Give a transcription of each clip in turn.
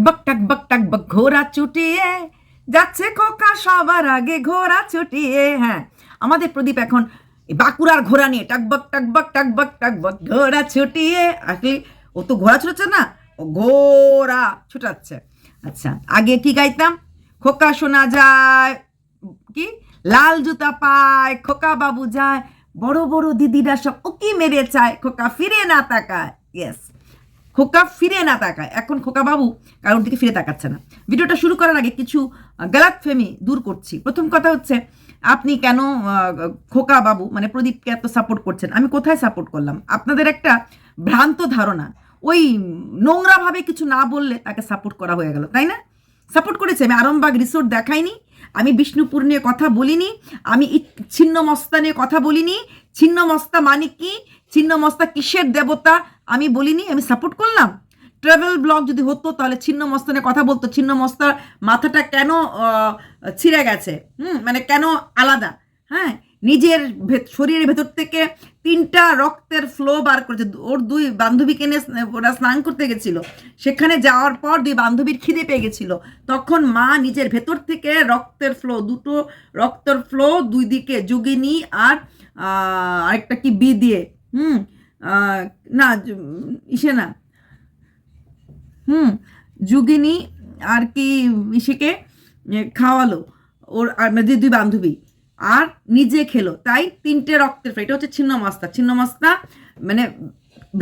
টাকবক টাকবক টাকবক ঘোড়া ছুটিয়ে যাচ্ছে খোকা সবার আগে ঘোড়া ছুটিয়ে হ্যাঁ। আমাদের প্রদীপ এখন বাঁকুড়ার ঘোড়া নিয়ে টাকবক টাকবক টাকবক টাকবক ঘোড়া ছুটিয়ে আসলে ও তো ঘোড়া ছুটাচ্ছে না, ও ঘোড়া ছুটাচ্ছে। আচ্ছা আগে কি গাইতাম? খোকা শোনা যায়, কি? লাল জুতা পায়, খোকা বাবু যায়, বড় বড় দিদিরা সব উকি মেরে চায়, খোকা ফিরে না তাকায় ইয়েস খোকা ফিরে না তাকায়। এখন খোকা বাবু কারোর দিকে ফিরে তাকাচ্ছে না। ভিডিওটা শুরু করার আগে কিছু গালাত ফেমি দূর করছি। প্রথম কথা হচ্ছে, আপনি কেন খোকা বাবু মানে প্রদীপকে এত সাপোর্ট করছেন? আমি কোথায় সাপোর্ট করলাম? আপনাদের একটা ভ্রান্ত ধারণা। ওই নোংরাভাবে কিছু না বললে তাকে সাপোর্ট করা হয়ে গেল, তাই না? সাপোর্ট করেছে। আমি আরামবাগ রিসোর্ট দেখাইনি। আমি বিষ্ণুপুর নিয়ে কথা বলিনি। আমি ছিন্ন মস্তা নিয়ে কথা বলিনি। ছিন্ন মস্তা মানে কি? ছিন্ন মস্তা কিসের দেবতা? আমি বলিনি, আমি সাপোর্ট করলাম। ট্রাভেল ব্লগ যদি হতো, তাহলে ছিন্ন নিয়ে কথা বলতো। ছিন্ন মস্তার মাথাটা কেন ছিঁড়ে গেছে? হুম মানে কেন আলাদা? হ্যাঁ নিজের শরীরের ভেতর থেকে তিনটা রক্তের ফ্লো বার করেছে। ওর দুই বান্ধবীকে নিয়ে ওরা স্নান করতে গেছিল। সেখানে যাওয়ার পর দুই বান্ধবীর খিদে পেয়ে গেছিল। তখন মা নিজের ভেতর থেকে রক্তের ফ্লো দুটো রক্তের ফ্লো দুই দিকে, যোগিনী আর আরেকটা কি, বি দিয়ে হুম না ইসে না। হুম, যুগিনী আর কি ইসেকে খাওয়ালো ওর আর দুই বান্ধবী। আর নিজে খেলো, তাই তিনটে রক্তের ফ্লাই এটা হচ্ছে ছিন্ন মাস্তা। ছিন্ন মাস্তা মানে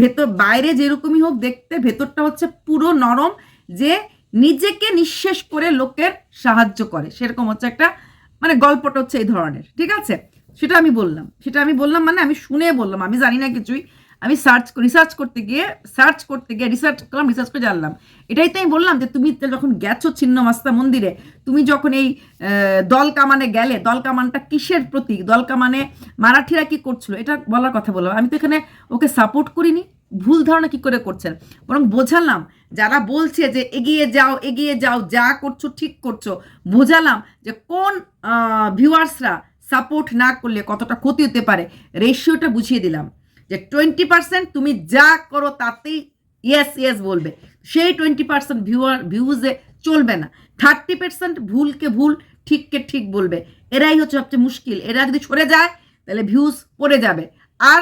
ভেতর, বাইরে যেরকমই হোক, দেখতে ভেতরটা হচ্ছে পুরো নরম, যে নিজেকে নিঃশেষ করে লোকের সাহায্য করে। সেরকম হচ্ছে একটা মানে গল্পটা হচ্ছে এই ধরনের, ঠিক আছে? সেটা আমি বললাম। সেটা আমি বললাম মানে আমি শুনে বললাম, আমি জানি না কিছুই। আমি সার্চ রিসার্চ করতে গিয়ে সার্চ করতে গিয়ে রিসার্চ করলাম রিসার্চ করে জানলাম। এটাই তো আমি বললাম যে তুমি যখন গেছো ছিন্ন মাস্তা মন্দিরে, তুমি যখন এই দল কামানে গেলে দল কামানটা কিসের প্রতীক? দল কামানে মারাঠিরা কি করছিল? এটা বলার কথা বললাম। আমি তো এখানে ওকে সাপোর্ট করিনি, ভুল ধারণা কি করে করছেন? বরং বোঝালাম, যারা বলছে যে এগিয়ে যাও এগিয়ে যাও, যা করছ ঠিক করছ, বোঝালাম যে কোন ভিউয়ার্সরা সাপোর্ট না করলে কতটা ক্ষতি হতে পারে? রেশিওটা বুঝিয়ে দিলাম। যে টোয়েন্টি পার্সেন্ট তুমি যা করো তাতেই ইয়েস ইয়েস বলবে। সেই টোয়েন্টি পার্সেন্ট ভিউয়ার ভিউজে চলবে না। থার্টি পার্সেন্ট ভুলকে ভুল, ঠিককে ঠিক বলবে। এরাই হচ্ছে সবচেয়ে মুশকিল। এরা যদি সরে যায়, তাহলে ভিউজ পড়ে যাবে। আর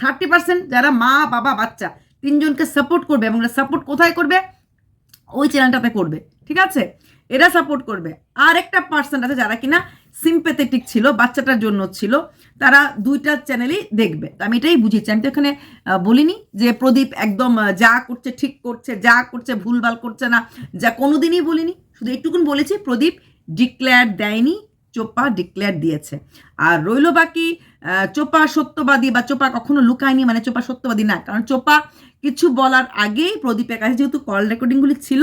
থার্টি পার্সেন্ট যারা মা, বাবা, বাচ্চা, তিনজনকে সাপোর্ট করবে এবং সাপোর্ট কোথায় করবে? ওই চ্যানেলটাতে করবে। ঠিক আছে? এরা সাপোর্ট করবে। আর একটা পার্সেন্ট আছে যারা কিনা সিম্পেথেটিক ছিল, বাচ্চাটার জন্য ছিল, তারা দুইটা চ্যানেলই দেখবে। তো আমি এটাই বুঝেছি। আমি তো এখানে বলিনি যে প্রদীপ একদম যা করছে ঠিক করছে, যা করছে ভুলভাল করছে না, যা কোনোদিনই বলিনি। শুধু একটুকুন বলেছি, প্রদীপ ডিক্লেয়ার দেয়নি, চোপা ডিক্লেয়ার দিয়েছে। আর রইল বাকি চোপা সত্যবাদী বা চোপা কখনো লুকায়নি মানে চোপা সত্যবাদী না। কারণ চোপা কিছু বলার আগেই প্রদীপের কাছে যেহেতু কল রেকর্ডিংগুলি ছিল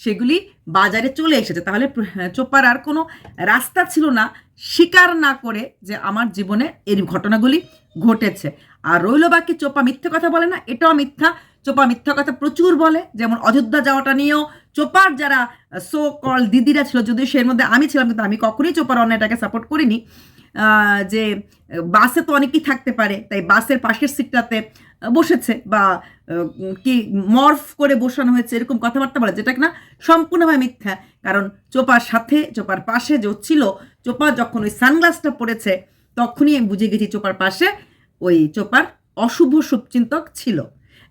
সেগুলি বাজারে চলে এসেছে। তাহলে হ্যাঁ, চোপার আর কোনো রাস্তা ছিল না। স্বীকার না করে যে আমার জীবনে এই ঘটনাগুলি ঘটেছে। আর রইল বাকি চোপা মিথ্যে কথা বলে না এটাও মিথ্যা। চোপা মিথ্যা কথা প্রচুর বলে যেমন অযোধ্যা যাওয়াটা নিয়েও। চোপার যারা সো কল দিদিরা ছিল যদিও সের মধ্যে আমি ছিলাম কিন্তু আমি কখনোই চোপার অন্যায়টাকে সাপোর্ট করিনি। যে বাসে তো অনেকেই থাকতে পারে তাই বাসের পাশের সিটটাতে বসেছে বা কি মর্ফ করে বসানো হয়েছে, এরকম কথাবার্তা বলে, যেটা কিনা সম্পূর্ণভাবে মিথ্যা। কারণ চোপার সাথে, চোপার পাশে যে ছিল, চোপা যখন ওই সানগ্লাসটা পড়েছে তখনই আমি বুঝে গেছি চোপার পাশে ওই চোপার অশুভ শুভচিন্তক ছিল।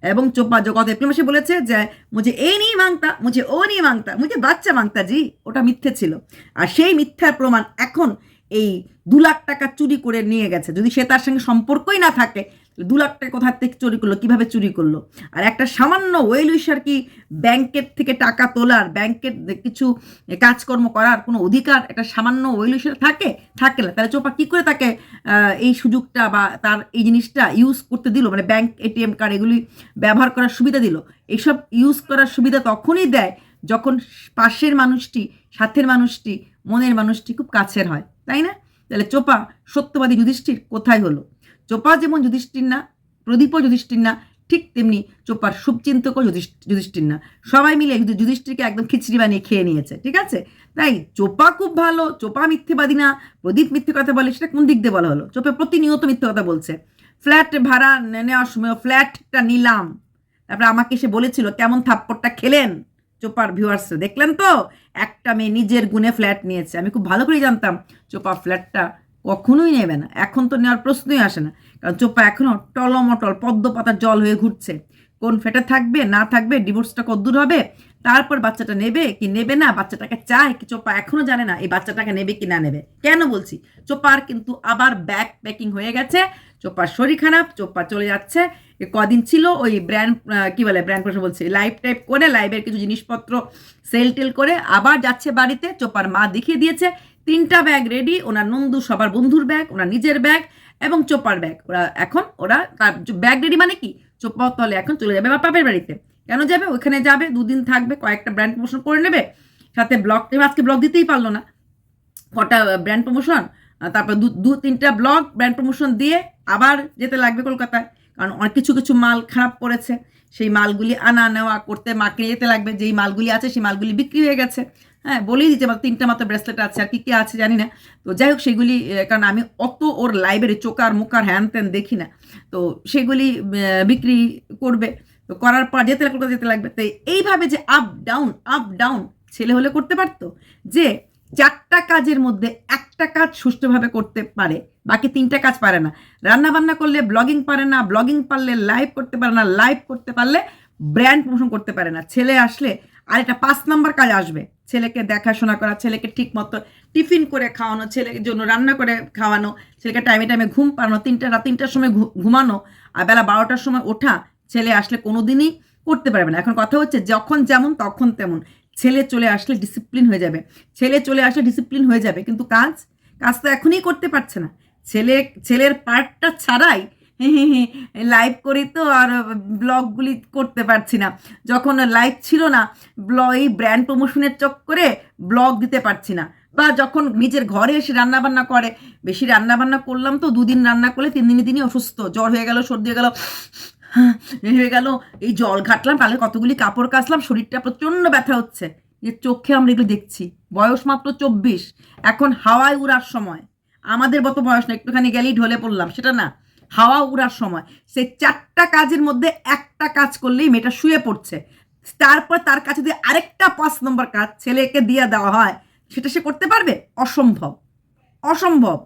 এবং চোপা জগৎ এপ্রিল মাসে বলেছে যে মুঝে এ নিয়ে মাংতা মুঝে ও নিয়ে মাংতা মুঝে বাচ্চা মাংতা, জি, ওটা মিথ্যে ছিল। আর সেই মিথ্যার প্রমাণ এখন এই দু লাখ টাকা চুরি করে নিয়ে গেছে। যদি সে তার সঙ্গে সম্পর্কই না থাকে দু লাখ টাকা কোথা থেকে চুরি করল, কীভাবে চুরি করল? আর একটা সামান্য ওয়েল উইশার কি ব্যাংকের থেকে টাকা তোলার, ব্যাংকের কিছু কাজকর্ম করার কোনো অধিকার, একটা সামান্য ওয়েল উইশার থাকে? থাকে না। তাহলে চোপা কী করে তাকে এই সুযোগটা বা তার এই জিনিসটা ইউজ করতে দিল? মানে ব্যাংক এটিএম কার্ড এগুলি ব্যবহার করার সুবিধা দিল। এইসব ইউজ করার সুবিধা তখনই দেয় যখন পাশের মানুষটি, সাথের মানুষটি, মনের মানুষটি খুব কাছের হয়। তাই না? তাহলে চোপা সত্যবাদী যুধিষ্ঠির কোথায় হলো? চোপা যেমন যুধিষ্ঠির না, প্রদীপও যুধিষ্ঠির না, ঠিক তেমনি চোপার শুভচিন্তকও যুধিষ্ঠ- যুধিষ্ঠির না। সবাই মিলে যুধিষ্ঠিরকে একদম খিচড়ি বানিয়ে খেয়ে নিয়েছে, ঠিক আছে? তাই চোপা খুব ভালো, চোপা মিথ্যেবাদী না, প্রদীপ মিথ্যে কথা বলে, সেটা কোন দিক দিয়ে বলা হলো? চোপা প্রতিনিয়ত মিথ্যে কথা বলছে। ফ্ল্যাট ভাড়া নেওয়ার সময় ফ্ল্যাটটা নিলাম। তারপরে আমাকে এসে বলেছিল, কেমন থাপ্পড়টা খেলেন? চোপার ভিউয়ার্স দেখলেন তো? একটা মেয়ে নিজের গুণে ফ্ল্যাট নিয়েছে। আমি খুব ভালো করেই জানতাম চোপা ফ্ল্যাটটা কখনোই নেবে না। এখন তো নেওয়ার প্রশ্নই আসে না। কারণ চোপা এখনও টলমটল পদ্ম পাতার জল হয়ে ঘুরছে। কোন ফ্ল্যাটে থাকবে, না থাকবে ডিভোর্সটা কদ্দূর হবে, তারপর বাচ্চাটা নেবে কি নেবে না, বাচ্চাটাকে চায় কি চোপা এখনও জানে না, এই বাচ্চাটাকে নেবে কি না নেবে। কেন বলছি? চোপার কিন্তু আবার ব্যাক প্যাকিং হয়ে গেছে। চোপার শরীর খারাপ, চোপা চলে যাচ্ছে। কদিন ছিল ওই ব্র্যান্ড কি বলে ব্র্যান্ড প্রশ্ন বলছি লাইভ টাইপ করে লাইভের কিছু জিনিসপত্র সেল টেল করে আবার যাচ্ছে বাড়িতে। চোপার মা দেখিয়ে দিয়েছে তিনটা ব্যাগ রেডি ওনার নন্দু সবার বন্ধুর ব্যাগ ওনার নিজের ব্যাগ এবং চোপার ব্যাগ ওরা এখন, ওরা তার ব্যাগ রেডি মানে কি? চোপা তলে এখন চলে যাবে বা পাপের বাড়িতে। কেন যাবে? ওখানে যাবে, দুদিন থাকবে, কয়েকটা ব্র্যান্ড প্রমোশন করে নেবে। সাথে ব্লগ আজকে ব্লগ দিতেই পারল না। কটা ব্র্যান্ড প্রমোশন তারপর দু দু, তিনটা ব্লগ ব্র্যান্ড প্রমোশন দিয়ে আবার যেতে লাগবে কলকাতায়। কারণ অনেক কিছু কিছু মাল খারাপ পড়েছে। সেই মালগুলি আনা, নেওয়া, করতে, মাকে যেতে লাগবে। যেই মালগুলি আছে, সেই মালগুলি বিক্রি হয়ে গেছে। হ্যাঁ বলেই দিচ্ছে মাত্র তিনটা মাত্র ব্রেসলেট আছে, আর কি কি আছে জানি না। তো যাই হোক, সেগুলি কারণ আমি অত ওর লাইব্রেরি চোকার মুকার হ্যান ত্যান দেখি না। তো সেগুলি বিক্রি করবে। তো করার পর যেতে লাগবে যেতে লাগবে। তো এইভাবে যে আপ ডাউন আপ ডাউন ছেলে হলে করতে পারতো? যে চারটা কাজের মধ্যে একটা কাজ সুষ্ঠুভাবে করতে পারে, বাকি তিনটা কাজ পারে না। রান্না বান্না করলে ব্লগিং পারে না ব্লগিং পারলে লাইভ করতে পারে না লাইভ করতে পারলে ব্র্যান্ড প্রমোশন করতে পারে না। ছেলে আসলে আর একটা পাঁচ নাম্বার কাজ আসবে। ছেলেকে দেখাশোনা করা, ছেলেকে ঠিক মতো টিফিন করে খাওয়ানো, ছেলের জন্য রান্না করে খাওয়ানো, ছেলেকে টাইমে টাইমে ঘুম পাড়ানো, তিনটা রাত তিনটার সময় ঘুমানো আর বেলা বারোটার সময় ওঠা, ছেলে আসলে কোনোদিনই করতে পারবে না। এখন কথা হচ্ছে যখন যেমন তখন তেমন। ছেলে চলে আসলে ডিসিপ্লিন হয়ে যাবে। ছেলে চলে আসলে ডিসিপ্লিন হয়ে যাবে। কিন্তু কাজ কাজ তো এখনই করতে পারছে না। ছেলে, ছেলের পার্টটা ছাড়াই লাইভ করি তো আর ব্লগগুলি করতে পারছি না। যখন লাইভ ছিল না ব্লগ এই ব্র্যান্ড প্রমোশনের চক্করে ব্লগ দিতে পারছি না। বা যখন নিজের ঘরে এসে রান্না বান্না করে, বেশি রান্না বান্না করলাম তো দুদিন রান্না করলে তিন দিনই দিনই অসুস্থ। জ্বর হয়ে গেল, সর্দি হয়ে গেল হয়ে গেল, এই জল ঘাটলাম কালে কতগুলি কাপড় কাচলাম, শরীরটা প্রচণ্ড ব্যথা হচ্ছে। যে চোখে আমরা এগুলো দেখছি। বয়স মাত্র চব্বিশ, এখন হাওয়ায় উড়ার সময়। আমাদের মতো বয়স না, একটুখানি গেলেই ঢলে পড়লাম, সেটা না। হাওয়া উড়ার সময়। সে চারটা কাজের মধ্যে একটা কাজ করলেই মেয়েটা শুয়ে পড়ছে। তারপর তার কাছে যদি আরেকটা পাঁচ নম্বর কাজ ছেলেকে দিয়ে দেওয়া হয়, সেটা সে করতে পারবে? অসম্ভব। অসম্ভব।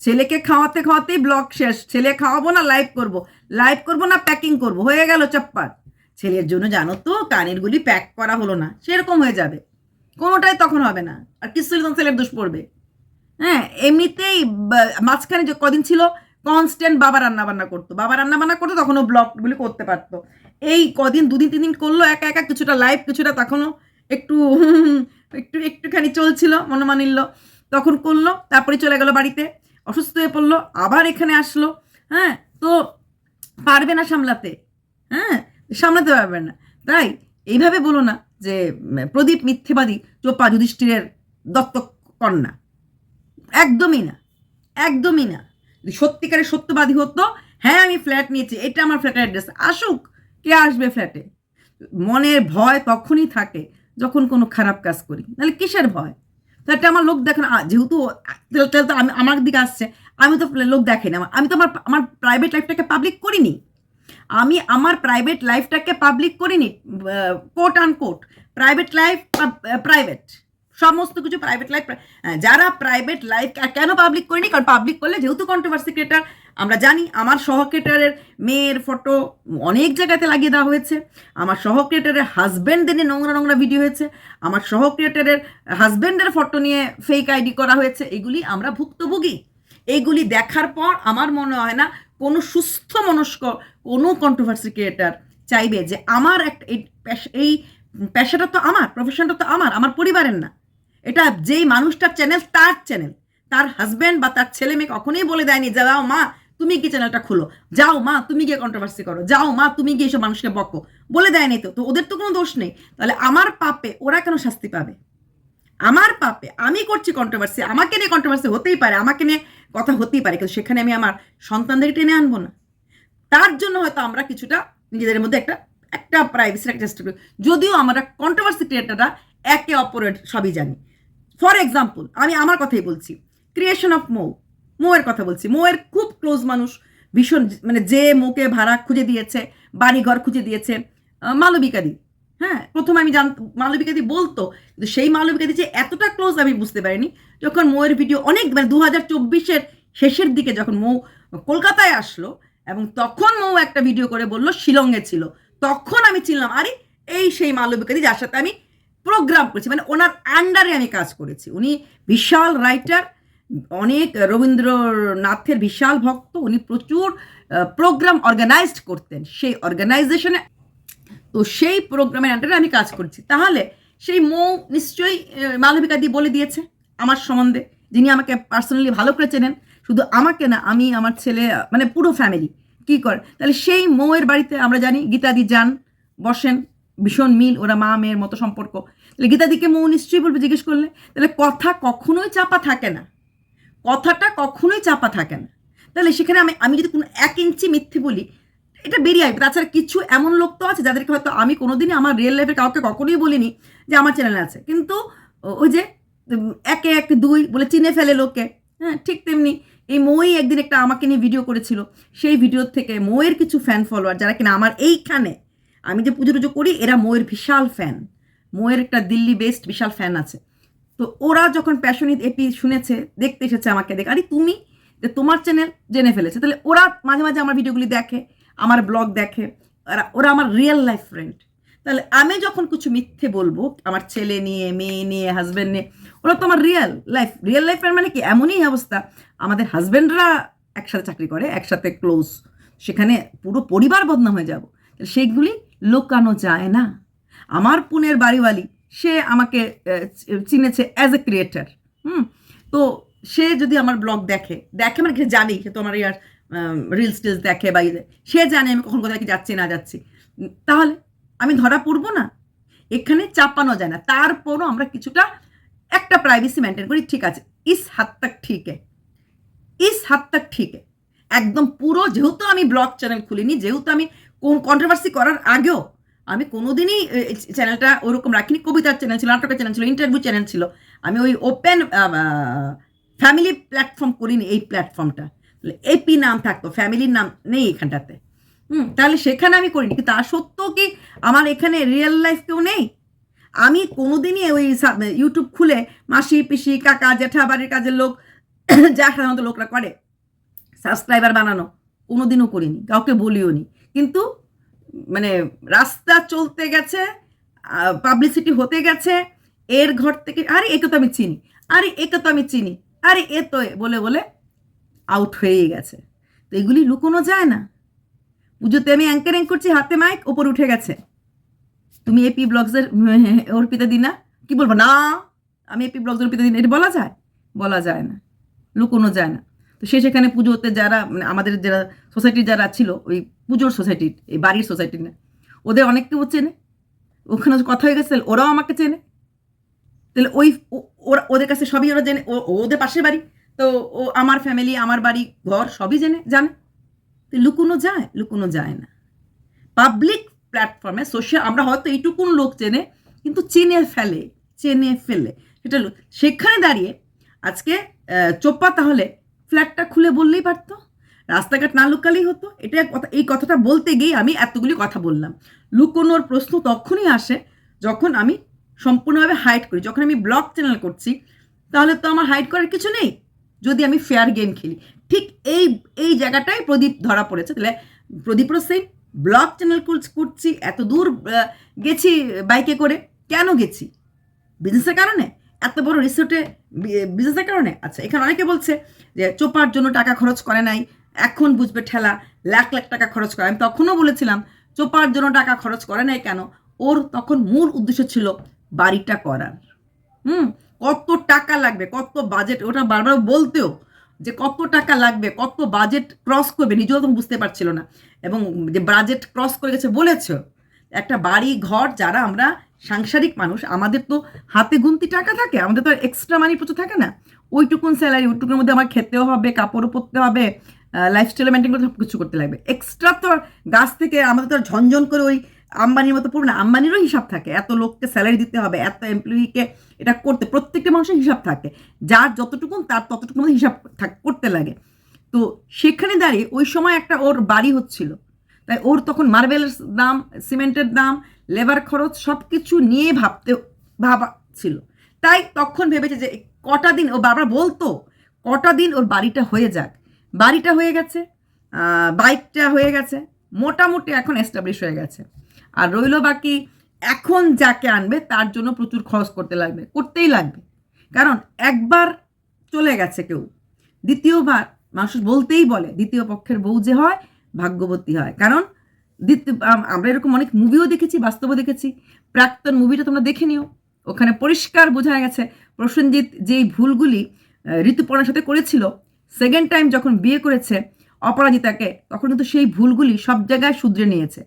ছেলেকে খাওয়াতে খাওয়াতেই ব্লগ শেষ। ছেলে খাওয়াবো না লাইভ করব। লাইভ করব না প্যাকিং করব। হয়ে গেল চাপ্পার। ছেলের জন্য জানো তো কানেরগুলি প্যাক করা হলো না। সেরকম হয়ে যাবে। কোনোটাই তখন হবে না। আর কিছু ছেলের দোষ পড়বে। হ্যাঁ এমনিতেই মাঝখানে যে কদিন ছিল কনস্ট্যান্ট বাবা রান্না বান্না করতো। বাবা রান্না বান্না করতো তখনও ব্লগগুলি করতে পারতো। এই কদিন, দুদিন, তিন দিন করল, একা একা কিছুটা লাইভ কিছুটা তখনও একটু একটু, একটুখানি চলছিল মনোমানিল্য তখন করল, তারপরে চলে গেল বাড়িতে, অসুস্থ হয়ে পড়ল, আবার এখানে আসলো হ্যাঁ? তো পারবে না সামলাতে হ্যাঁ? সামলাতে পারবে না। তাই এইভাবে বলো না যে প্রদীপ মিথ্যেবাদী, চোপা যুধিষ্ঠিরের দত্তক কন্যা। একদমই না একদমই না। সত্যিকারের সত্যবাদী হতো। হ্যাঁ আমি ফ্ল্যাট নিয়েছি, এটা আমার ফ্ল্যাটের অ্যাড্রেস আসুক, কে আসবে ফ্ল্যাটে মনের ভয় তখনই থাকে যখন কোনো খারাপ কাজ করি। নাহলে কিসের ভয়? তো এটা আমার লোক দেখেন যেহেতু তো আমি, আমার দিকে আসছে। আমি তো লোক দেখেনি আমার আমি তো আমার আমার প্রাইভেট লাইফটাকে পাবলিক করিনি। আমি আমার প্রাইভেট লাইফটাকে পাবলিক করিনি কোট আন কোট প্রাইভেট লাইফ প্রাইভেট সমস্ত কিছু প্রাইভেট লাইফ যারা প্রাইভেট লাইফ কেন পাবলিক করিনি? কারণ পাবলিক করলে যেহেতু কন্ট্রোভার্সি ক্রিয়েটার আমরা জানি আমার সহ ক্রিয়েটারের মেয়ের ফটো অনেক জায়গাতে লাগিয়ে দেওয়া হয়েছে। আমার সহ ক্রিয়েটারের হাজব্যান্ডদের নিয়ে নোংরা নোংরা ভিডিও হয়েছে। আমার সহ ক্রিয়েটারের হাজব্যান্ডের ফটো নিয়ে ফেক আইডি করা হয়েছে। এগুলি আমরা ভুক্তভোগী। এইগুলি দেখার পর আমার মনে হয় না কোনো সুস্থ মনস্ক কোনো কন্ট্রোভার্সি ক্রিয়েটার চাইবে যে আমার একটা এই এই পেশাটা তো আমার প্রফেশনটা তো আমার আমার পরিবারের না। এটা যেই মানুষটার চ্যানেল তার চ্যানেল তার হাজব্যান্ড বা তার ছেলে মেয়ে কখনোই বলে দেয়নি যাও মা, তুমি কি চ্যানেলটা খুলো। যাও মা, তুমি গিয়ে কন্ট্রোভার্সি করো। যাও মা, তুমি গিয়ে এসব মানুষকে বকো। বলে দেয়নি তো। তো ওদের তো কোনো দোষ নেই। তাহলে আমার পাপে ওরা কেন শাস্তি পাবে? আমার পাপে আমি করছি কন্ট্রোভার্সি আমাকে নিয়ে কন্ট্রোভার্সি হতেই পারে, আমাকে নিয়ে কথা হতেই পারে। কিন্তু সেখানে আমি আমার সন্তানদের টেনে আনব না। তার জন্য হয়তো আমরা কিছুটা নিজেদের মধ্যে একটা একটা প্রাইভেসি করি। যদিও আমরা কন্ট্রোভার্সি ক্রিয়েটাররা একে অপরের সবই জানি। ফর এক্সাম্পল আমি আমার কথাই বলছি। ক্রিয়েশন অফ মৌ মৌয়ের কথা বলছি। মৌয়ের খুব ক্লোজ মানুষ, ভীষণ মানে যে মোকে ভাড়া খুঁজে দিয়েছে, বাড়িঘর খুঁজে দিয়েছে মালবিকাদি হ্যাঁ প্রথমে আমি জান মালবিকাদি বলতো, কিন্তু সেই মালবিকাদি যে এতটা ক্লোজ আমি বুঝতে পারিনি। যখন মৌয়ের ভিডিও অনেক মানে দু হাজার চব্বিশের শেষের দিকে যখন মৌ কলকাতায় আসলো, এবং তখন মৌ একটা ভিডিও করে বলল, শিলংয়ে ছিল। তখন আমি ছিলাম আরে, এই সেই মালবিকাদি যার সাথে আমি প্রোগ্রাম করেছি মানে ওনার আন্ডারে আমি কাজ করেছি। উনি বিশাল রাইটার অনেক রবীন্দ্রনাথের বিশাল ভক্ত, উনি প্রচুর প্রোগ্রাম অর্গানাইজড করতেন। সেই অর্গানাইজেশনে তো সেই প্রোগ্রামের আন্ডারে আমি কাজ করছি। তাহলে সেই মৌ নিশ্চয়ই মালবিকা দিয়ে বলে দিয়েছে আমার সম্বন্ধে, যিনি আমাকে পার্সোনালি ভালো করে চেনেন। শুধু আমাকে না, আমি আমার ছেলে মানে পুরো ফ্যামিলি কি করে? তাহলে সেই মৌয়ের বাড়িতে আমরা জানি গীতাদি যান বসেন ভীষণ মিল, ওরা মা, মেয়ের মতো সম্পর্ক। তাহলে গীতাদিকে মৌ নিশ্চয়ই বলবে, জিজ্ঞেস করলে, তাহলে কথা কখনোই চাপা থাকে না। কথাটা কখনোই চাপা থাকে না। তাহলে সেখানে আমি আমি যদি কোনো এক ইঞ্চি মিথ্যে বলি, এটা বেরিয়ে আসবে। তাছাড়া কিছু এমন লোক তো আছে, যাদেরকে হয়তো আমি কোনোদিনই আমার রিয়েল লাইফে কাউকে কখনোই বলিনি যে আমার চ্যানেল আছে। কিন্তু ওই যে একে এক দুই বলে চিনে ফেলে লোকে হ্যাঁ ঠিক তেমনি এই মই একদিন একটা আমাকে নিয়ে ভিডিও করেছিল। সেই ভিডিওর থেকে ময়ের কিছু ফ্যান ফলোয়ার যারা কিনা আমার এইখানে আমি যে পুজো টুজো করি, এরা ময়ের বিশাল ফ্যান ময়ের একটা দিল্লি বেস্ট বিশাল ফ্যান আছে। তো ওরা যখন প্যাশনিত এপি শুনেছে, দেখতে এসেছে আমাকে, দেখ, আরে তুমি? যে তোমার চ্যানেল জেনে ফেলেছে। তাহলে ওরা মাঝে মাঝে আমার ভিডিওগুলি দেখে, আমার ব্লগ দেখে ওরা আমার রিয়েল লাইফ ফ্রেন্ড তাহলে আমি যখন কিছু মিথ্যে বলব, আমার ছেলে নিয়ে, মেয়ে নিয়ে হাজব্যান্ড নিয়ে, ওরা তো আমার real life real life friend মানে কি? এমনই অবস্থা। আমাদের হাজব্যান্ডরা একসাথে চাকরি করে, একসাথে ক্লোজ সেখানে পুরো পরিবার বদনাম হয়ে যাব। সেইগুলি লোকানো যায় না। আমার পুনের বাড়িওয়ালি, সে আমাকে চিনেছে অ্যাজ এ ক্রিয়েটার হুম? তো সে যদি আমার ব্লগ দেখে দেখে মানে কি জানি সে তো আমার ইয়ার রিলস টিলস দেখে বা ইয়ে। সে জানে আমি কখন কোথায় কি যাচ্ছি, না যাচ্ছি। তাহলে আমি ধরা পড়ব না। এখানে চাপানো যায় না। তারপরও আমরা কিছুটা, একটা প্রাইভেসি মেনটেন করি, ঠিক আছে। ইস হাত তাক ঠিক। ইস হাত তাক ঠিক। একদম পুরো, যেহেতু আমি ব্লগ চ্যানেল খুলিনি, যেহেতু আমি কোন কন্ট্রোভার্সি করার আগেও আমি কোনোদিনই চ্যানেলটা ওরকম রাখিনি। কবিতার চ্যানেল ছিল, নাটকের চ্যানেল ছিল ইন্টারভিউ চ্যানেল ছিল। আমি ওই ওপেন ফ্যামিলি প্ল্যাটফর্ম করিনি এই প্ল্যাটফর্মটা এপি নাম থাকতো ফ্যামিলির নাম নেই এখানটাতে। হুম, তাহলে সেখানে আমি করিনি। কিন্তু তা সত্ত্বেও কি আমার এখানে রিয়েল লাইফ কেউ নেই? আমি কোনোদিনই ওই ইউটিউব খুলে মাসি, পিসি, কাকা, জেঠা, বাড়ির কাজের লোক, যা সাধারণত লোকরা করে সাবস্ক্রাইবার বানানো কোনোদিনও করিনি। কাউকে বলিও নি কিন্তু মানে রাস্তা চলতে গেছে পাবলিসিটি হতে গেছে, এর ঘর থেকে, আরে একে তো আমি চিনি, আরে একে তো আমি চিনি, আরে এ তো বলে বলে আউট হয়েই গেছে। তো এগুলি লুকোনো যায় না। পুজোতে আমি অ্যাঙ্কারিং করছি, হাতে মাইক ওপর উঠে গেছে। তুমি এপি ব্লগসের অর্পিতা দিনা, কি বলব? না, আমি এপি ব্লগসের অর্পিতা দিনা, এটা বলা যায়? বলা যায় না। লুকোনো যায় না। তো সে সেখানে পুজোতে যারা মানে আমাদের যারা সোসাইটির যারা ছিল, ওই পুজোর সোসাইটির এই বাড়ির সোসাইটির না। ওদের অনেককেও চেনে। ওখানে কথা হয়ে গেছে ওরাও আমাকে চেনে। তাহলে ওই ও- ওরা, ওদের কাছে সবই ওরা জেনে। ও ও ওদের পাশের বাড়ি। তো ও আমার ফ্যামিলি আমার বাড়ি, ঘর সবই জেনে, জানে। তো লুকোনো যায় লুকোনো যায় না। পাবলিক প্ল্যাটফর্মে সোশ্যাল আমরা হয়তো এইটুকুন লোক চেনে, কিন্তু চেনে ফেলে চেনে ফেলে। সেটা সেখানে দাঁড়িয়ে আজকে চোপ্পা তাহলে ফ্ল্যাটটা খুলে বললেই পারতো। রাস্তাঘাট না লুকালেই হতো। এটা এই কথাটা বলতে গিয়ে আমি এতগুলি কথা বললাম। লুকোনোর প্রশ্ন তখনই আসে যখন আমি সম্পূর্ণভাবে হাইড করি। যখন আমি ব্লগ চ্যানেল করছি, তাহলে তো আমার হাইড করার কিছু নেই। যদি আমি ফেয়ার গেম খেলি। ঠিক এই এই জায়গাটাই প্রদীপ ধরা পড়েছে। তাহলে প্রদীপও সেই ব্লগ চ্যানেল করছি এত দূর গেছি বাইকে করে। কেন গেছি? বিজনেসের কারণে? এত বড় রিসোর্টে বিজনেসের কারণে? আচ্ছা এখানে অনেকে বলছে যে, চোপার জন্য টাকা খরচ করে নাই। এখন বুঝবে ঠেলা, লাখ লাখ টাকা খরচ করে। আমি তখনও বলেছিলাম, চোপার জন্য টাকা খরচ করে নাই কেন? ওর তখন মূল উদ্দেশ্য ছিল বাড়িটা করার। হুম? কত টাকা লাগবে, কত বাজেট ওটা বারবার বলতেও যে কত টাকা লাগবে, কত বাজেট ক্রস করবে, নিজেও তখন বুঝতে পারছিল না। এবং যে বাজেট ক্রস করে গেছে বলেছে, একটা বাড়ি, ঘর, যারা আমরা সাংসারিক মানুষ, আমাদের তো হাতে গুনতি টাকা থাকে, আমাদের তো এক্সট্রা মানি প্রচুর থাকে না। ওইটুকুন স্যালারি ওইটুকুর মধ্যে আমার খেতেও হবে, কাপড়ও পরতে হবে লাইফস্টাইল মেনটেন করতে সব কিছু করতে লাগবে। এক্সট্রা তো গাছ থেকে আমাদের তো ঝনঝন করে ওই আম্বানির মতো পড়বে না, আম্বানিরও হিসাব থাকে। এত লোককে স্যালারি দিতে হবে, এত এমপ্লয়িকে এটা করতে, প্রত্যেকটা মানুষের হিসাব থাকে। যার যতটুকুন তার ততটুকু হিসাব করতে লাগে। তো সেখানে দাঁড়িয়ে ওই সময় একটা ওর বাড়ি হচ্ছিল। তাই ওর তখন মার্বেলের দাম, সিমেন্টের দাম, লেবার খরচ সব কিছু নিয়ে ভাবতে ভাবা ছিল তাই তখন ভেবেছে যে কটা দিন, ও বাবা বলতো, কটা দিন ওর বাড়িটা হয়ে যাক। বাড়িটা হয়ে গেছে বাইকটা হয়ে গেছে, মোটামুটি এখন এস্টাবলিশ হয়ে গেছে। আর রইল বাকি, এখন যাকে আনবে তার জন্য প্রচুর খরচ করতে লাগবে, করতেই লাগবে। কারণ একবার চলে গেছে কেউ, দ্বিতীয়বার মানুষ বলতেই বলে, দ্বিতীয় পক্ষের বউ যে হয়, ভাগ্যবতী হয়। কারণ দ্বিতীয় আমরা এরকম অনেক মুভিও দেখেছি, বাস্তবও দেখেছি। প্রাক্তন মুভিটা তোমরা দেখে নিও। ওখানে পরিষ্কার বোঝা গেছে, প্রসেনজিৎ যেই ভুলগুলি ঋতুপর্ণার সাথে করেছিল সেকেন্ড টাইম যখন বিয়ে করেছে, অপরাজিতাকে, তখন কিন্তু সেই ভুলগুলি সব জায়গায় শুধরে নিয়েছে।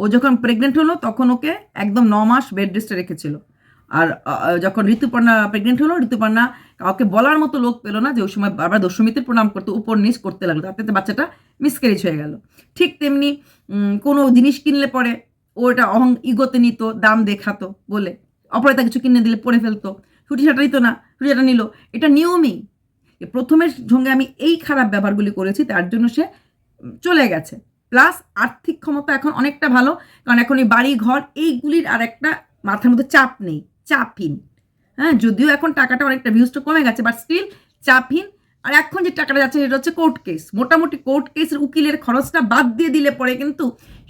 ও যখন প্রেগনেন্ট হলো, তখন ওকে একদম ন মাস বেড রেস্টে রেখেছিল। আর যখন ঋতুপর্ণা প্রেগনেন্ট হলো, ঋতুপর্ণা কাউকে বলার মতো লোক পেল না যে ওই সময় বারবার দশমীতে প্রণাম করতে উপর নিচ করতে লাগল। তাতে বাচ্চাটা মিসক্যারেজ হয়ে গেল। ঠিক তেমনি কোনো জিনিস কিনলে পরে ও এটা অহং ইগোতে নিত, দাম দেখাতো বলে। অপরাধা কিছু কিনে দিলে পরে ফেলতো। ছুটি ছাটা নিত না ছুটি ছাটা নিল। এটা নিয়মই। প্রথমের সঙ্গে আমি এই খারাপ ব্যবহারগুলি করেছি, তার জন্য সে চলে গেছে। প্লাস আর্থিক ক্ষমতা এখন অনেকটা ভালো, কারণ এখন এই বাড়ি ঘর এইগুলির আর একটা মাথার মধ্যে চাপ নেই, চাপহীন। হ্যাঁ যদিও এখন টাকাটা অনেকটা ভিউজটা কমে গেছে বাট স্টিল চাপহীন। আর এখন যে টাকাটা যাচ্ছে, সেটা হচ্ছে কোর্ট কেস মোটামুটি কোর্ট কেসের উকিলের খরচটা বাদ দিয়ে দিলে পরে কিন্তু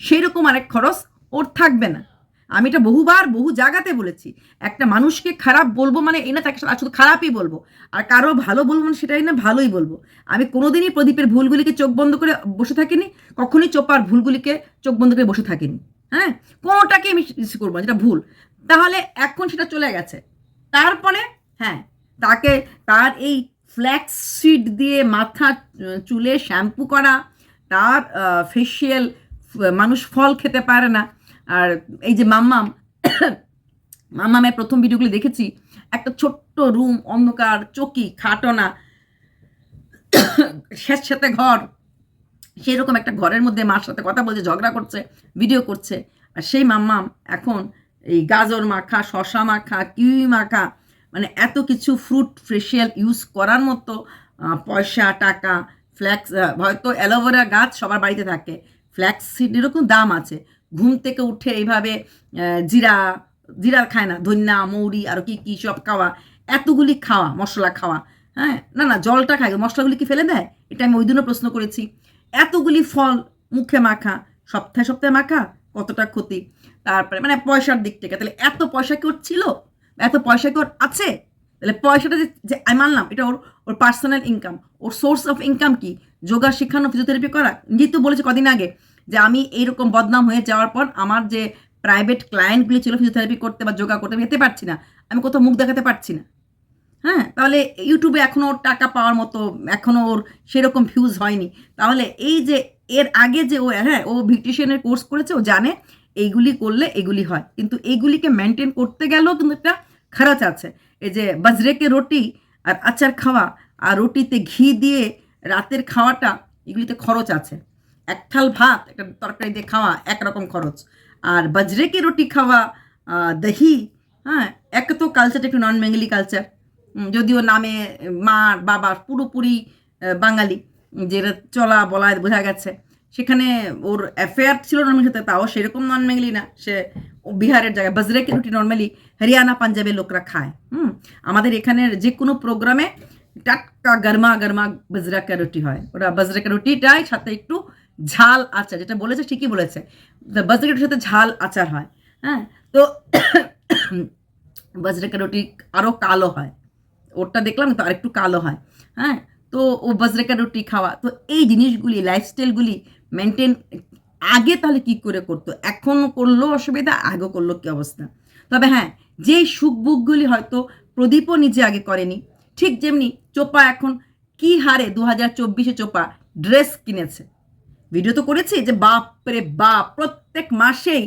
সেরকম আরেক খরচ ওর থাকবে না। আমি এটা বহুবার বহু জায়গাতে বলেছি। একটা মানুষকে খারাপ বলব মানে এই না তাকে শুধু খারাপই বলব। আর কারও ভালো বলব মানে সেটাই না, ভালোই বলব। আমি কোনোদিনই প্রদীপের ভুলগুলিকে চোখ বন্ধ করে বসে থাকিনি, কখনোই চোপার ভুলগুলিকে চোখ বন্ধ করে বসে থাকিনি। হ্যাঁ? কোনোটাকে আমি করব যেটা ভুল। তাহলে এখন সেটা চলে গেছে। তারপরে হ্যাঁ তাকে তার এই ফ্ল্যাক্স সিড দিয়ে মাথা চুলে শ্যাম্পু করা, তার ফেসিয়াল মানুষ ফল খেতে পারে না। আর এই যে মাম্মাম, মাম্মামের প্রথম ভিডিওগুলি দেখেছি, একটা ছোট্ট রুম, অন্ধকার, চকি, খাটনা শেষ সাথে ঘর, সেরকম একটা ঘরের মধ্যে মার সাথে কথা বলছে, ঝগড়া করছে ভিডিও করছে। আর সেই মাম্মাম এখন এই গাজর মাখা শশা মাখা, কিউই মাখা মানে এত কিছু ফ্রুট ফেশিয়াল ইউজ করার মতো পয়সা, টাকা ফ্ল্যাক্স হয়তো অ্যালোভেরা গাছ সবার বাড়িতে থাকে। ফ্ল্যাক্স সিডেরও কিন্তু দাম আছে। ঘুম থেকে উঠে এইভাবে জিরা জিরা খায় না, ধন্যা, মৌরি, আর কি, কী সব খাওয়া, এতগুলি খাওয়া, মশলা খাওয়া হ্যাঁ? না না, জলটা খায়, মশলাগুলি কি ফেলে দেয়? এটা আমি ওই দিনও প্রশ্ন করেছি। এতগুলি ফল মুখে মাখা, সপ্তাহে সপ্তাহে মাখা, কতটা ক্ষতি? তারপরে মানে পয়সার দিক থেকে, তাহলে এত পয়সা কি ওর ছিল? এত পয়সা কি ওর আছে? তাহলে পয়সাটা যে আমি মানলাম, এটা ওর ওর পার্সোনাল ইনকাম ওর সোর্স অফ ইনকাম কি? যোগা শেখানো ফিজিওথেরাপি করা নিজেই তো বলেছে কদিন আগে। যে আমি এইরকম বদনাম হয়ে যাওয়ার পর আমার যে প্রাইভেট ক্লায়েন্টগুলি ছিল ফিজিওথেরাপি করতে বা যোগা করতে যেতে পারছি না। আমি কোথাও মুখ দেখাতে পারছি না। হ্যাঁ? তাহলে ইউটিউবে এখনও ওর টাকা পাওয়ার মতো, এখনও ওর সেরকম ভিউজ হয়নি। তাহলে এই যে এর আগে যে ও হ্যাঁ ও বিউটিশিয়ানের কোর্স করেছে, ও জানে এইগুলি করলে এগুলি হয়। কিন্তু এইগুলিকে মেনটেন করতে গেলেও কিন্তু একটা খরচ আছে। এই যে বাজরেকে রুটি আর আচার খাওয়া আর রুটিতে ঘি দিয়ে রাতের খাওয়াটা, এগুলিতে খরচ আছে। এক থাল ভাত, একটা তরকারি দিয়ে খাওয়া একরকম খরচ। আর বাজরেকে রুটি খাওয়া দহি হ্যাঁ এক তো কালচারটা একটু নন বেঙ্গলি কালচার যদিও নামে মা বাবা পুরোপুরি বাঙালি, যেটা চলা বলা বোঝা গেছে। সেখানে ওর অ্যাফেয়ার ছিল নর্মাল সাথে তাও সেরকম নন বেঙ্গলি না। সে বিহারের জায়গায় বাজরেকে রুটি নর্মালি হরিয়ানা, পাঞ্জাবের লোকরা খায়। হুম, আমাদের এখানের যে কোনো প্রোগ্রামে টাটকা গরমা গরমা বাজরাকা রুটি হয়। ওরা বাজরাকা রুটিটাই সাথে একটু ঝাল আচার, যেটা বলেছে ঠিকই বলেছে। বাজরাকা রুটির সাথে ঝাল আচার হয় হ্যাঁ? তো বাজরাকা রুটি আরও কালো হয়। ওরটা দেখলাম তো আরেকটু কালো হয় হ্যাঁ? তো ও বাজরেকা রুটি খাওয়া, তো এই জিনিসগুলি লাইফস্টাইলগুলি মেনটেন আগে তাহলে কি করে করতো? এখন করল অসুবিধা আগে করল কি অবস্থা? তবে হ্যাঁ যেই সুখ বুকগুলি হয়তো প্রদীপও নিজে আগে করেনি, ঠিক যেমনি চোপা এখন কি হারে দু হাজার চব্বিশে চোপা ড্রেস কিনেছে। ভিডিও তো করেছি যে বাপ রে বাপ, প্রত্যেক মাসেই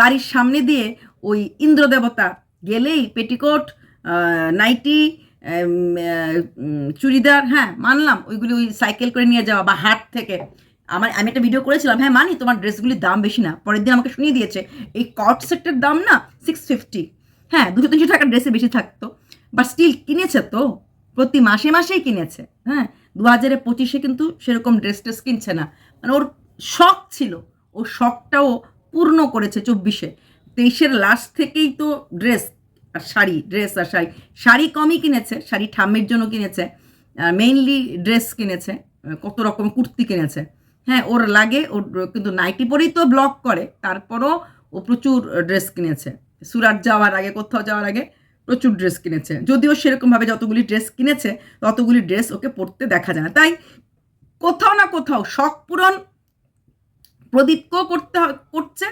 বাড়ির সামনে দিয়ে ওই ইন্দ্র দেবতা গেলেই পেটিকোট নাইটি চুড়িদার হ্যাঁ মানলাম, ওইগুলি ওই সাইকেল করে নিয়ে যাওয়া বা হাট থেকে। আমার, আমি একটা ভিডিও করেছিলাম হ্যাঁ মানি, তোমার ড্রেসগুলির দাম বেশি না। পরের দিন আমাকে শুনিয়ে দিয়েছে, এই কট সেটের দাম না সিক্স ফিফটি হ্যাঁ দুশো তিনশো টাকার ড্রেসে বেশি থাকতো। বাট স্টিল কিনেছে তো, প্রতি মাসে মাসেই কিনেছে। হ্যাঁ দু হাজারে পঁচিশে কিন্তু সেরকম ড্রেস ট্রেস কিনছে না। মানে ওর শখ ছিল। ও শখটাও পূর্ণ করেছে চব্বিশে। তেইশের লাস্ট থেকেই তো ড্রেস আর শাড়ি ড্রেস আর শাড়ি। শাড়ি কমই কিনেছে, শাড়ি ঠাম্মির জন্য কিনেছে। মেইনলি ড্রেস কিনেছে, কত রকম কুর্তি কিনেছে। হ্যাঁ ওর লাগে, ওর কিন্তু নাইটি পরেই তো ব্লক করে, তারপরও ও প্রচুর ড্রেস কিনেছে। সুরাট যাওয়ার আগে, কোথাও যাওয়ার আগে প্রচুর ড্রেস কিনেছে। যদিও সেরকমভাবে যতগুলি ড্রেস কিনেছে, ততগুলি ড্রেস ওকে পরতে দেখা যায় না। তাই কোথাও না কোথাও শখ পূরণ প্রদীপকেও করতে করছে,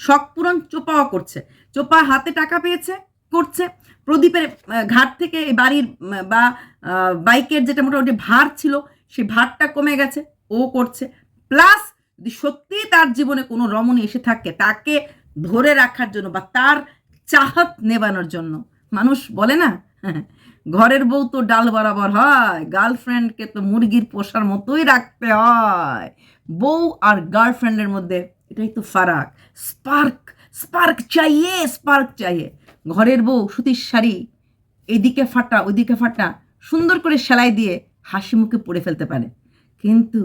শখ পূরণ চোপাও করছে। চোপা হাতে টাকা পেয়েছে, করছে। প্রদীপের ঘাট থেকে বাড়ির বা বাইকের যেটা মোটামুটি ভার ছিল, সেই ভারটা কমে গেছে, ও করছে। প্লাস যদি সত্যিই তার জীবনে কোনো রমণী এসে থাকে, তাকে ধরে রাখার জন্য বা তার চাহত নেবানোর জন্য, মানুষ বলে না? ঘরের বউ তো ডাল বরাবর হয় গার্লফ্রেন্ডকে তো মুরগির পোষার মতোই রাখতে হয়। বউ আর গার্লফ্রেন্ডের মধ্যে এটাই তো ফারাক। স্পার্ক স্পার্ক চাইয়ে স্পার্ক চাইয়ে। ঘরের বউ সুতির শাড়ি, এদিকে ফাটা ওইদিকে ফাটা, সুন্দর করে সেলাই দিয়ে হাসি মুখে পরে ফেলতে পারে। কিন্তু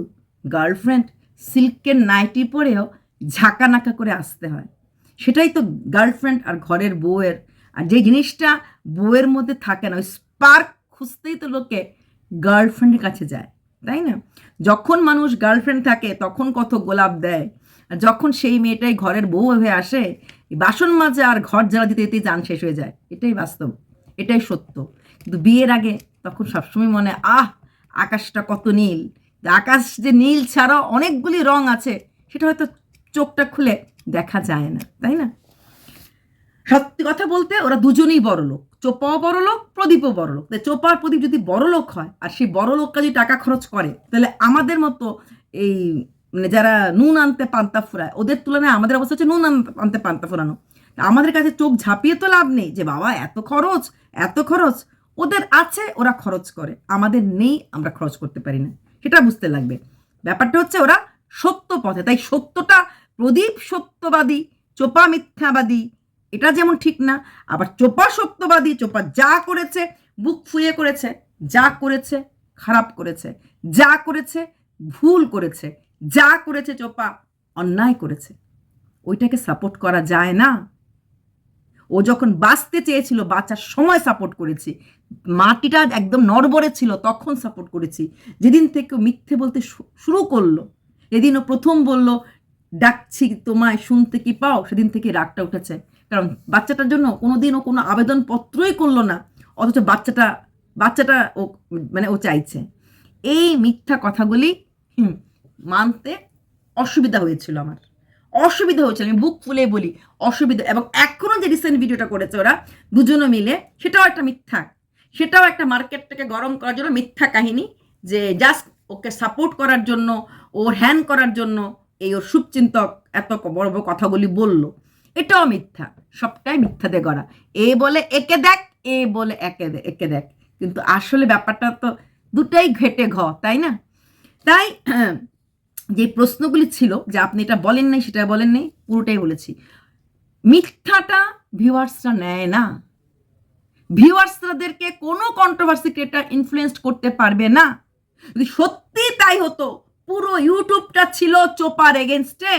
গার্লফ্রেন্ড সিল্কের নাইটি পরেও ঝাঁকানাকা করে আসতে হয়। সেটাই তো গার্লফ্রেন্ড আর ঘরের বউয়ের। আর যে জিনিসটা বউয়ের মধ্যে থাকে না, ওই স্পার্ক খুঁজতেই তো লোকে গার্লফ্রেন্ডের কাছে যায়, তাই না? যখন মানুষ গার্লফ্রেন্ড থাকে, তখন কত গোলাপ দেয়। আর যখন সেই মেয়েটাই ঘরের বউ হয়ে আসে বাসন মাজা আর ঘর জ্বালা দিতে দিতেই যান শেষ হয়ে যায়। এটাই বাস্তব, এটাই সত্য। কিন্তু বিয়ের আগে তখন সবসময় মনে, আহ, আকাশটা কত নীল। আকাশ যে নীল ছাড়া অনেকগুলি রং আছে, সেটা হয়তো চোখটা খুলে দেখা যায় না, তাই না? সত্যি কথা বলতে ওরা দুজনেই বড় লোক চোপাও বড় লোক প্রদীপও বড় লোক তাই চোপা প্রদীপ যদি বড় লোক হয়, আর সেই বড় লোকটা যদি টাকা খরচ করে, তাহলে আমাদের মতো এই মানে যারা নুন আনতে পান্তা ফুরায়, ওদের তুলনায় আমাদের অবস্থা হচ্ছে নুন আনতে পান্তা ফুরানো। আমাদের কাছে চোখ ঝাঁপিয়ে তো লাভ নেই যে, বাবা, এত খরচ এত খরচ। ওদের আছে, ওরা খরচ করে। আমাদের নেই, আমরা খরচ করতে পারি না। সেটা বুঝতে লাগবে। ব্যাপারটা হচ্ছে ওরা সত্য পথে। তাই সত্যটা প্রদীপ সত্যবাদী, চোপা মিথ্যাবাদী এটা যেমন ঠিক না, আবার চোপা সত্যবাদী, চোপা যা করেছে, বুক ফুয়ে করেছে, যা করেছে, খারাপ করেছে, যা করেছে, ভুল করেছে, যা করেছে চোপা, অন্যায় করেছে। ওইটাকে সাপোর্ট করা যায় না। ও যখন বাঁচতে চেয়েছিল, বাঁচার সময় সাপোর্ট করেছি, মাটিটা একদম নড়বড়ে ছিল, তখন সাপোর্ট করেছি। যেদিন থেকে মিথ্যে বলতে শুরু করল, যেদিন ও প্রথম বলল, ডাকছি তোমায়, শুনতে কি পাও? সেদিন থেকে রাগটা উঠেছে। কারণ বাচ্চাটার জন্য কোনোদিন ও কোনো আবেদনপত্রই করল না, অথচ বাচ্চাটা বাচ্চাটা ও মানে ও চাইছে। এই মিথ্যা কথাগুলি মানতে অসুবিধা হয়েছিল আমার। অসুবিধা হয়েছিল, আমি বুক ফুলে বলি, অসুবিধা। এবং এখনও যে রিসেন্ট ভিডিওটা করেছে ওরা দুজনে মিলে, সেটাও একটা মিথ্যা। সেটাও একটা মার্কেটটাকে গরম করার জন্য মিথ্যা কাহিনী, যে জাস্ট ওকে সাপোর্ট করার জন্য, ওর হ্যান করার জন্য এই ওর শুভচিন্তক এত বড় বড় কথাগুলি বলল। এটাও মিথ্যা। সবটাই মিথ্যা দিয়ে গড়া। এ বলে একে দেখ, এ বলে একে একে দেখ। কিন্তু আসলে ব্যাপারটা তো দুটাই ঘেটে ঘ, তাই না? তাই যে প্রশ্নগুলি ছিল যে আপনি এটা বলেন নাই, সেটা বলেন নাই, পুরোটাই বলেছি। মিথ্যাটা ভিউয়ার্সরা নেয় না। ভিউয়ার্সরাদেরকে কোনো কন্ট্রোভার্সি ক্রিয়েটার ইনফ্লুয়েন্স করতে পারবে না। যদি সত্যি তাই হতো, পুরো ইউটিউবটা ছিল চোপার এগেনস্টে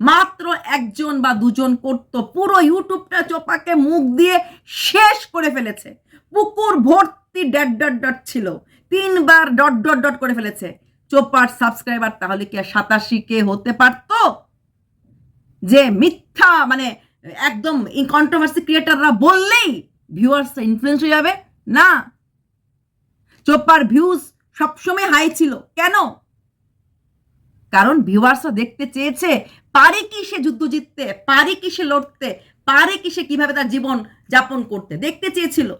মাত্র একজন বা দুজন করতো। পুরো ইউটিউবটা চোপাকে মুখ দিয়ে শেষ করে ফেলেছে। পুকুর ভর্তি ডট ডট ডট ছিল। তিনবার ডট ডট ডট করে ফেলেছে। চোপার সাবস্ক্রাইবার তাহলে কি আর সাতাশি কে হতে পারতো? যে মিথ্যা মানে একদম কন্ট্রোভার্সি ক্রিয়েটাররা বললেই ভিউয়ার্স ইনফ্লুয়েন্স হয়ে যাবে। না। চোপার ভিউজ সবসময় হাই ছিল। কেন? কারণ ভিউয়ার্সরা দেখতে চেয়েছে, পারে কি সে যুদ্ধ জিততে, পারে কি সে লড়তে, পারে কি সে কীভাবে তার জীবন যাপন করতে, দেখতে চেয়েছিল।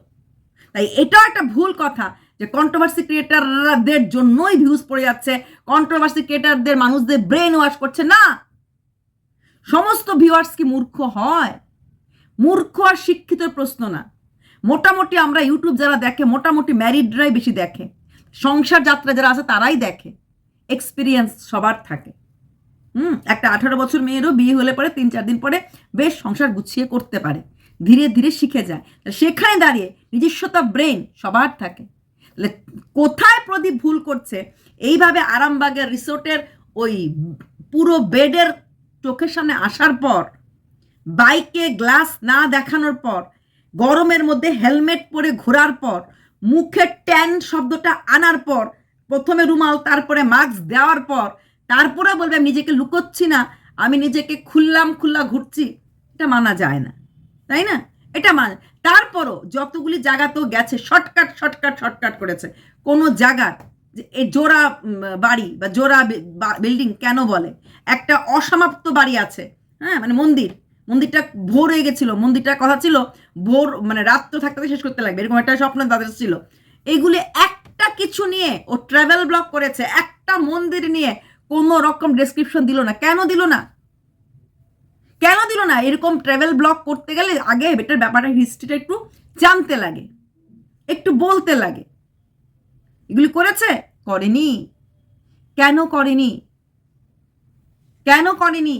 তাই এটাও একটা ভুল কথা যে কন্ট্রোভার্সি ক্রিয়েটারদের জন্যই ভিউজ পড়ে যাচ্ছে কন্ট্রোভার্সি ক্রিয়েটারদের মানুষদের ব্রেন ওয়াশ করছে। না, সমস্ত ভিউয়ার্স কি মূর্খ হয়? মূর্খ আর শিক্ষিত প্রশ্ন না। মোটামুটি আমরা ইউটিউব যারা দেখে, মোটামুটি ম্যারিডরাই বেশি দেখে, সংসার যাত্রা যারা আছে তারাই দেখে। এক্সপিরিয়েন্স সবার থাকে। হুম, একটা আঠারো বছর মেয়েরও বিয়ে হলে পরে তিন চার দিন পরে বেশ সংসার গুছিয়ে করতে পারে, ধীরে ধীরে শিখে যায়। সেখানে দাঁড়িয়ে নিজস্বতা ব্রেন সবার থাকে। তাহলে কোথায় প্রদীপ ভুল করছে? এইভাবে আরামবাগের রিসোর্টের ওই পুরো বেডের চোখের সামনে আসার পর, বাইকে গ্লাস না দেখানোর পর, গরমের মধ্যে হেলমেট পরে ঘোরার পর, মুখে ট্যান শব্দটা আনার পর প্রথমে রুমাল, তারপরে মাস্ক দেওয়ার পর তারপরে বলবে, আমি নিজেকে লুকোচ্ছি না, আমি নিজেকে খুললাম, খুল্লা ঘুরছি। এটা মানা যায় না, তাই না? এটা মান তারপরও যতগুলি জায়গা তো গেছে, শর্টকাট শর্টকাট শর্টকাট করেছে, কোনো জায়গা যে এই জোড়া বাড়ি বা জোড়া বিল্ডিং কেন বলে? একটা অসমাপ্ত বাড়ি আছে হ্যাঁ মানে মন্দির, মন্দিরটা ভোর হয়ে গেছিল, মন্দিরটার কথা ছিল, ভোর মানে রাত্র থাকতে শেষ করতে লাগবে, এরকম একটা স্বপ্ন তাদের ছিল। এইগুলি একটা কিছু নিয়ে ও ট্রাভেল ব্লক করেছে, একটা মন্দির নিয়ে কোনো রকম ডেসক্রিপশন দিল না। কেন দিল না? কেন দিল না? এরকম ট্রাভেল ব্লক করতে গেলে আগে এটার ব্যাপারটা হিস্ট্রিটা একটু জানতে লাগে, একটু বলতে লাগে। এগুলি করেছে? করেনি। কেন করেনি? কেন করেনি?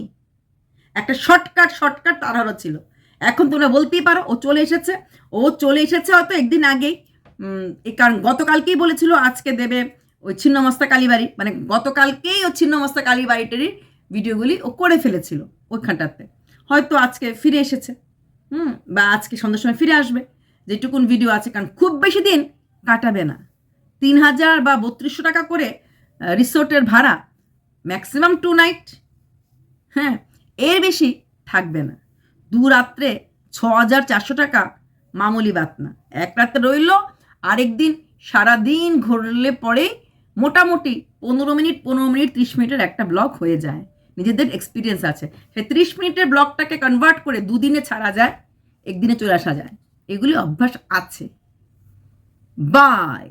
একটা শর্টকাট শর্টকাট তাড়ানো ছিল। এখন তোমরা বলতেই পারো, ও চলে এসেছে। ও চলে এসেছে হয়তো একদিন আগেই। কারণ গতকালকেই বলেছিল আজকে দেবে ওই ছিন্নমস্তা কালীবাড়ি। মানে গতকালকেই ও ছিন্নমস্তা কালীবাড়িটারই ভিডিওগুলি ও করে ফেলেছিল ওইখানটাতে। হয়তো আজকে ফিরে এসেছে, হুম, বা আজকে সন্ধ্যার সময় ফিরে আসবে। যেটুকুন ভিডিও আছে, কারণ খুব বেশি দিন কাটাবে না। তিন হাজার বা বত্রিশশো টাকা করে রিসোর্টের ভাড়া ম্যাক্সিমাম টু নাইট হ্যাঁ এর বেশি থাকবে না। দু রাত্রে ছ হাজার চারশো টাকা মামুলি বাত না এক রাত্রে রইল আরেক দিন সারাদিন ঘুরলে পরে মোটামুটি পনেরো মিনিট পনেরো মিনিট, ত্রিশ মিনিটের একটা ব্লগ হয়ে যায়। নিজেদের এক্সপিরিয়েন্স আছে। সেই ত্রিশ মিনিটের ব্লগটাকে কনভার্ট করে দুদিনে ছাড়া যায়, একদিনে চলে আসা যায়। এগুলি অভ্যাস আছে। বাই